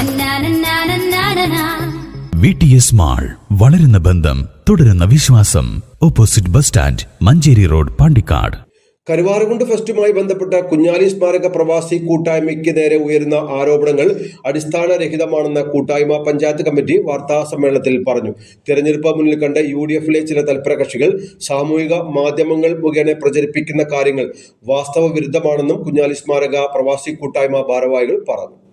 നന്നാനന്നാനന്നാനനാ. V T S mall വളരുന്ന ബന്ധം തുടരുന്ന വിശ്വാസം. Opposite bus stand Manjeri road Pandikkad. Karuvarakundu ഫെസ്റ്റുമായി ബന്ധപ്പെട്ട കുഞ്ഞാലി സ്മാരക പ്രവാസി കൂട്ടായ്മയ്ക്ക് നേരെ ഉയരുന്ന ആരോപണങ്ങൾ അടിസ്ഥാനരഹിതമാണെന്ന് കൂട്ടായ്മ പഞ്ചായത്ത് കമ്മിറ്റി വാർത്താ സമ്മേളനത്തിൽ പറഞ്ഞു. തെരഞ്ഞെടുപ്പ് മുന്നിൽ കണ്ട് യു ഡി എഫിലെ ചില തൽപര കക്ഷികൾ സാമൂഹിക മാധ്യമങ്ങൾ മുഖേന പ്രചരിപ്പിക്കുന്ന കാര്യങ്ങൾ വാസ്തവ വിരുദ്ധമാണെന്നും കുഞ്ഞാലി സ്മാരക പ്രവാസി കൂട്ടായ്മ ഭാരവാഹികൾ പറഞ്ഞു.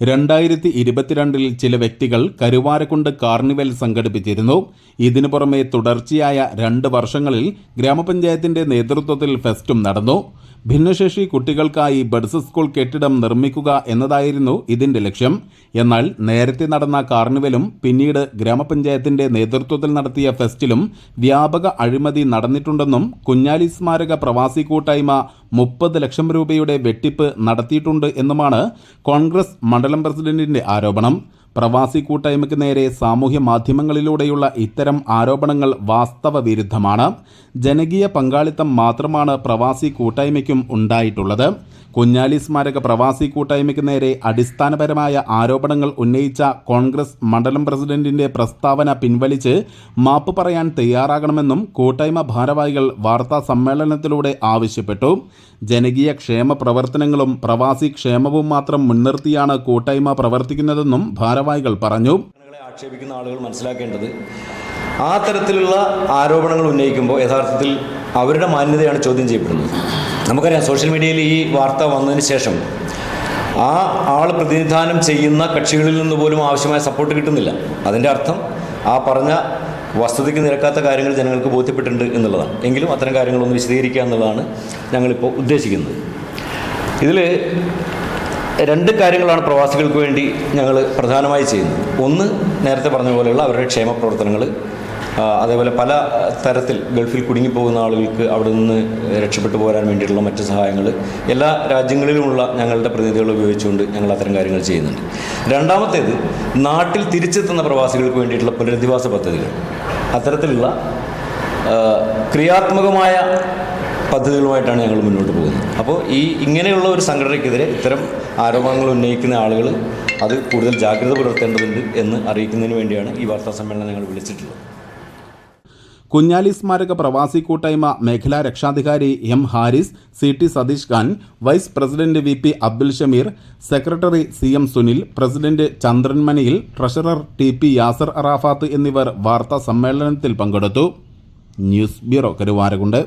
രണ്ടായിരത്തി ഇരുപത്തിരണ്ടിൽ ചില വ്യക്തികൾ കരുവാരക്കുണ്ട് കാർണിവൽ സംഘടിപ്പിച്ചിരുന്നു. ഇതിനു പുറമെ തുടർച്ചയായ രണ്ട് വർഷങ്ങളിൽ ഗ്രാമപഞ്ചായത്തിന്റെ നേതൃത്വത്തിൽ ഫെസ്റ്റും നടന്നു. ഭിന്നശേഷി കുട്ടികൾക്കായി ബഡ്സ് സ്കൂൾ കെട്ടിടം നിർമ്മിക്കുക എന്നതായിരുന്നു ഇതിന്റെ ലക്ഷ്യം. എന്നാൽ നേരത്തെ നടന്ന കാർണിവലും പിന്നീട് ഗ്രാമപഞ്ചായത്തിന്റെ നേതൃത്വത്തിൽ നടത്തിയ ഫെസ്റ്റിലും വ്യാപക അഴിമതി നടന്നിട്ടുണ്ടെന്നും കുഞ്ഞാലി സ്മാരക പ്രവാസി കൂട്ടായ്മ മുപ്പത് ലക്ഷം രൂപയുടെ വെട്ടിപ്പ് നടത്തിയിട്ടുണ്ട് എന്നുമാണ് കോൺഗ്രസ് മണ്ഡലം പ്രസിഡന്റിന്റെ ആരോപണം. പ്രവാസി കൂട്ടായ്മയ്ക്ക് നേരെ സാമൂഹ്യ മാധ്യമങ്ങളിലൂടെയുള്ള ഇത്തരം ആരോപണങ്ങൾ വാസ്തവ വിരുദ്ധമാണ്. ജനകീയ പങ്കാളിത്തം മാത്രമാണ് പ്രവാസി കൂട്ടായ്മയ്ക്കും ഉണ്ടായിട്ടുള്ളത്. കുഞ്ഞാലി സ്മാരക പ്രവാസി കൂട്ടായ്മയ്ക്ക് നേരെ അടിസ്ഥാനപരമായ ആരോപണങ്ങൾ ഉന്നയിച്ച കോൺഗ്രസ് മണ്ഡലം പ്രസിഡന്റിന്റെ പ്രസ്താവന പിൻവലിച്ച് മാപ്പ് പറയാൻ തയ്യാറാകണമെന്നും കൂട്ടായ്മ ഭാരവാഹികൾ വാർത്താ സമ്മേളനത്തിലൂടെ ആവശ്യപ്പെട്ടു. ജനകീയ ക്ഷേമ പ്രവർത്തനങ്ങളും പ്രവാസി ക്ഷേമവും മാത്രം മുൻനിർത്തിയാണ് കൂട്ടായ്മ പ്രവർത്തിക്കുന്നതെന്നും ഭാരവാഹികൾ പറഞ്ഞു. ആക്ഷേപിക്കുന്ന ആളുകൾ മനസ്സിലാക്കേണ്ടത് ആ തരത്തിലുള്ള ആരോപണങ്ങൾ ഉന്നയിക്കുമ്പോൾ യഥാർത്ഥത്തിൽ അവരുടെ മാന്യതയാണ് ചോദ്യം ചെയ്യപ്പെടുന്നത്. നമുക്കറിയാം സോഷ്യൽ മീഡിയയിൽ ഈ വാർത്ത വന്നതിന് ശേഷം ആ ആൾ പ്രതിനിധാനം ചെയ്യുന്ന കക്ഷികളിൽ നിന്ന് പോലും ആവശ്യമായ സപ്പോർട്ട് കിട്ടുന്നില്ല. അതിന്റെ അർത്ഥം ആ പറഞ്ഞ വസ്തുതയ്ക്ക് നിരക്കാത്ത കാര്യങ്ങൾ ജനങ്ങൾക്ക് ബോധ്യപ്പെട്ടിട്ടുണ്ട് എന്നുള്ളതാണ്. എങ്കിലും അത്തരം കാര്യങ്ങളൊന്ന് വിശദീകരിക്കുക എന്നുള്ളതാണ് ഞങ്ങളിപ്പോൾ ഉദ്ദേശിക്കുന്നത്. ഇതിൽ രണ്ട് കാര്യങ്ങളാണ് പ്രവാസികൾക്ക് വേണ്ടി ഞങ്ങൾ പ്രധാനമായി ചെയ്യുന്നത്. ഒന്ന് നേരത്തെ പറഞ്ഞ പോലെയുള്ള അവരുടെ ക്ഷേമ പ്രവർത്തനങ്ങൾ അതേപോലെ പല തരത്തിൽ ഗൾഫിൽ കുടുങ്ങിപ്പോകുന്ന ആളുകൾക്ക് അവിടെ നിന്ന് രക്ഷപ്പെട്ടു പോരാൻ വേണ്ടിയിട്ടുള്ള മറ്റ് സഹായങ്ങൾ എല്ലാ രാജ്യങ്ങളിലുമുള്ള ഞങ്ങളുടെ പ്രതിനിധികൾ ഉപയോഗിച്ചുകൊണ്ട് ഞങ്ങൾ അത്തരം കാര്യങ്ങൾ ചെയ്യുന്നുണ്ട്. രണ്ടാമത്തേത് നാട്ടിൽ തിരിച്ചെത്തുന്ന പ്രവാസികൾക്ക് വേണ്ടിയിട്ടുള്ള പുനരധിവാസ പദ്ധതികൾ. അത്തരത്തിലുള്ള ക്രിയാത്മകമായ പദ്ധതികളുമായിട്ടാണ് ഞങ്ങൾ മുന്നോട്ട് പോകുന്നത്. അപ്പോൾ ഈ ഇങ്ങനെയുള്ള ഒരു സംഘടനയ്ക്കെതിരെ ഇത്തരം ആരോപണങ്ങൾ ഉന്നയിക്കുന്ന ആളുകൾ അത് കൂടുതൽ ജാഗ്രത പുലർത്തേണ്ടതുണ്ട് എന്ന് അറിയിക്കുന്നതിന് വേണ്ടിയാണ് ഈ വാർത്താ സമ്മേളനം ഞങ്ങൾ വിളിച്ചിട്ടുള്ളത്. കുഞ്ഞാലി സ്മാരക പ്രവാസി കൂട്ടായ്മ മേഖലാ രക്ഷാധികാരി M Haris C T Satheesh Khan vice president V P Abdul Shameer secretary C M Sunil president Chandran മനിയിൽ treasurer T P Yasar Arafath എന്നിവർ വാർത്താ സമ്മേളനത്തിൽ പങ്കെടുത്തു. News bureau Karuvarakundu.